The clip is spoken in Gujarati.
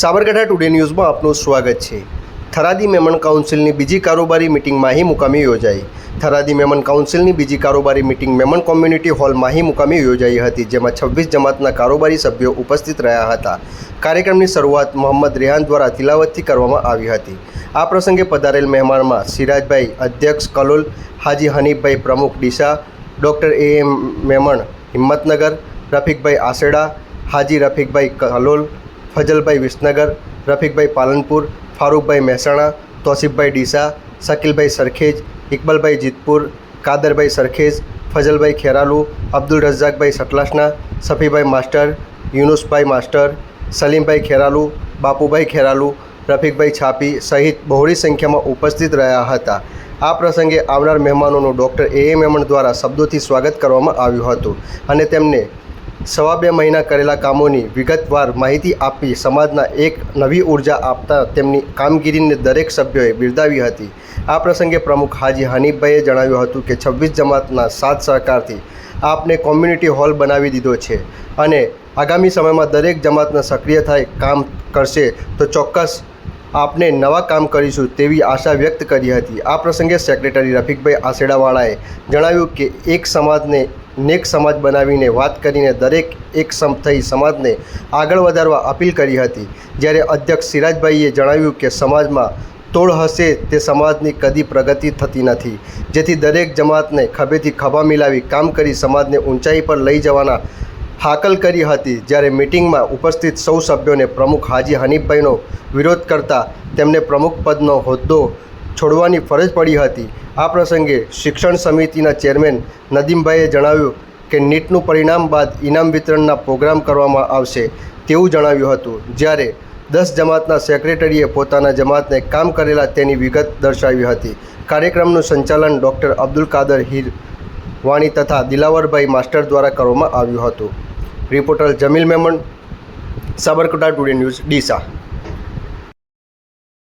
સાબરકાંઠા ટુડે ન્યૂઝમાં આપનું સ્વાગત છે. થરાદી મેમણ કાઉન્સિલની બીજી કારોબારી મિટિંગ માહી મુકામે યોજાઈ. થરાદી મેમણ કાઉન્સિલની બીજી કારોબારી meeting Memon community hall Mahi મુકામે યોજાઈ હતી, જેમાં છવ્વીસ જમાતના કારોબારી સભ્યો ઉપસ્થિત રહ્યા હતા. કાર્યક્રમની શરૂઆત મોહમ્મદ રેહાન દ્વારા તિલાવતથી કરવામાં આવી હતી. આ પ્રસંગે પધારેલ મહેમાનમાં સિરાજભાઈ અધ્યક્ષ કલોલ, હાજી હનીફભાઈ પ્રમુખ Deesa doctor A M Memon, Himmatnagar, Rafiqbhai Aseda, Haji Rafiqbhai Kalol, Fazalbhai Visnagar, Rafiqbhai Palanpur, Farookbhai Mehsana, Tosifbhai Deesa, Shakilbhai Sarkhej, Iqbalbhai Jitpur, Kadarbhai Sarkhej, Fazalbhai Kheralu, Abdul Razakbhai Satlasana, Safibhai master, Yunusbhai master, Salimbhai Kheralu, Bapubhai Kheralu, Rafiqbhai Chhapi સહિત બહોળી સંખ્યામાં ઉપસ્થિત રહ્યા હતા. આ પ્રસંગે આવનાર મહેમાનોનું ડૉક્ટર એ એમ એમણ દ્વારા શબ્દોથી સ્વાગત કરવામાં આવ્યું હતું અને તેમને સવા બે મહિના કરેલા કામોની વિગતવાર માહિતી આપી સમાજના એક નવી ઊર્જા આપતા તેમની કામગીરીને દરેક સભ્યોએ બિરદાવી હતી. આ પ્રસંગે પ્રમુખ હાજી હનીફભાઈએ જણાવ્યું હતું કે છવ્વીસ જમાતના સાથ સહકારથી આપને કોમ્યુનિટી હોલ બનાવી દીધો છે અને આગામી સમયમાં દરેક જમાતના સક્રિય થાય કામ કરશે તો ચોક્કસ આપને નવા કામ કરીશું તેવી આશા વ્યક્ત કરી હતી. આ પ્રસંગે સેક્રેટરી રફીકભાઈ આસેડાવાળાએ જણાવ્યું કે, એક સમાજને નેક સમાજ બનાવીને વાત કરીને દરેક એક સમ, થઈ સમાજને આગળ વધારવા અપીલ કરી હતી. જ્યારે અધ્યક્ષ સિરાજભાઈએ જણાવ્યું કે, સમાજમાં તોડ હશે તે સમાજની કદી પ્રગતિ થતી નથી. જેથી દરેક જમાતને ખભેથી ખભા મિલાવી કામ કરી સમાજને ઊંચાઈ પર લઈ જવાના હાકલ કરી હતી. જ્યારે મિટિંગમાં ઉપસ્થિત સૌ સભ્યોને પ્રમુખ હાજી હનીફભાઈનો વિરોધ કરતા તેમને પ્રમુખ પદનો હોદ્દો છોડવાની ફરજ પડી હતી. આ પ્રસંગે શિક્ષણ સમિતિના ચેરમેન નદીમભાઈએ જણાવ્યું કે નીટનું પરિણામ બાદ ઇનામ વિતરણના પ્રોગ્રામ કરવામાં આવશે તેવું જણાવ્યું હતું. જ્યારે દસ જમાતના સેક્રેટરીએ પોતાના જમાતને કામ કરેલા તેની વિગત દર્શાવી હતી. કાર્યક્રમનું સંચાલન ડૉક્ટર અબ્દુલ કાદર હીર વાણી તથા દિલાવરભાઈ માસ્ટર દ્વારા કરવામાં આવ્યું હતું. Reporter Jamil Memon Sabarkantha Today News Deesa.